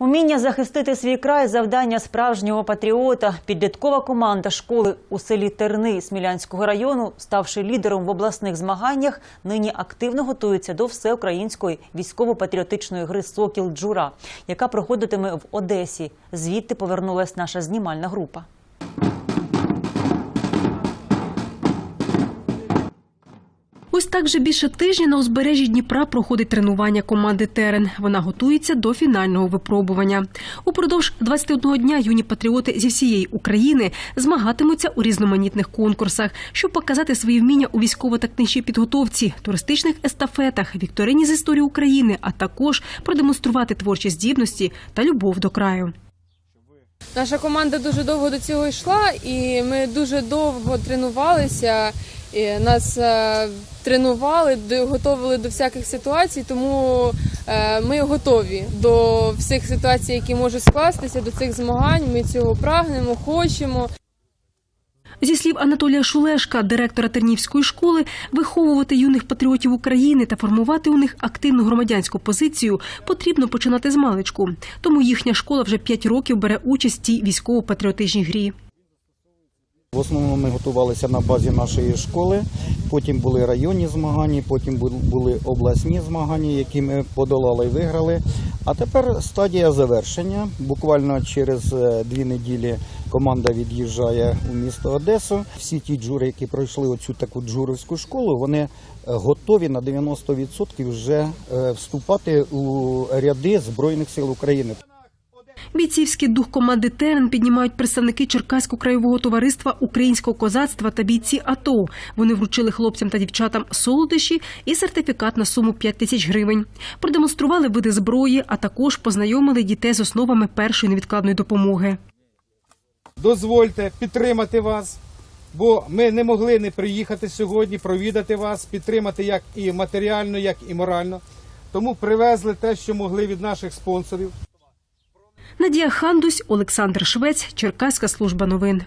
Уміння захистити свій край завдання справжнього патріота. Підліткова команда школи у селі Терни Смілянського району, ставши лідером в обласних змаганнях, нині активно готується до всеукраїнської військово-патріотичної гри Сокіл Джура, яка проходитиме в Одесі. Звідти повернулась наша знімальна група. Ось так вже більше тижня на узбережжі Дніпра проходить тренування команди Терен. Вона готується до фінального випробування. Упродовж 21 дня юні патріоти зі всієї України змагатимуться у різноманітних конкурсах, щоб показати свої вміння у військово-тактичній підготовці, туристичних естафетах, вікторині з історії України, а також продемонструвати творчі здібності та любов до краю. Наша команда дуже довго до цього йшла, і ми дуже довго тренувалися. І нас е, тренували, готували до всяких ситуацій, тому е, ми готові до всіх ситуацій, які можуть скластися, до цих змагань. Ми цього прагнемо, хочемо. Зі слів Анатолія Шулешка, директора Тернівської школи, виховувати юних патріотів України та формувати у них активну громадянську позицію потрібно починати з маличку. Тому їхня школа вже п'ять років бере участь в цій військово-патріотичній грі. В основному ми готувалися на базі нашої школи. Потім були районні змагання, потім були обласні змагання, які ми подолали і виграли. А тепер стадія завершення. Буквально через е, дві неділі команда від'їжджає у місто Одесу. Всі ті джури, які пройшли оцю таку джуровську школу, вони е, готові на 90% вже е, вступати у ряди Збройних сил України. Бійцівський дух команди Терен піднімають представники Черкаського краєвого товариства українського козацтва та бійці АТО. Вони вручили хлопцям та дівчатам солодощі і сертифікат на суму 5 тисяч гривень. Продемонстрували види зброї, а також познайомили дітей з основами першої невідкладної допомоги. дозвольте підтримати вас, бо ми не могли не приїхати сьогодні, провідати вас, підтримати як і матеріально, як і морально. Тому привезли те, що могли від наших спонсорів. Надія Хандусь, Олександр Швець, Черкаська служба новин.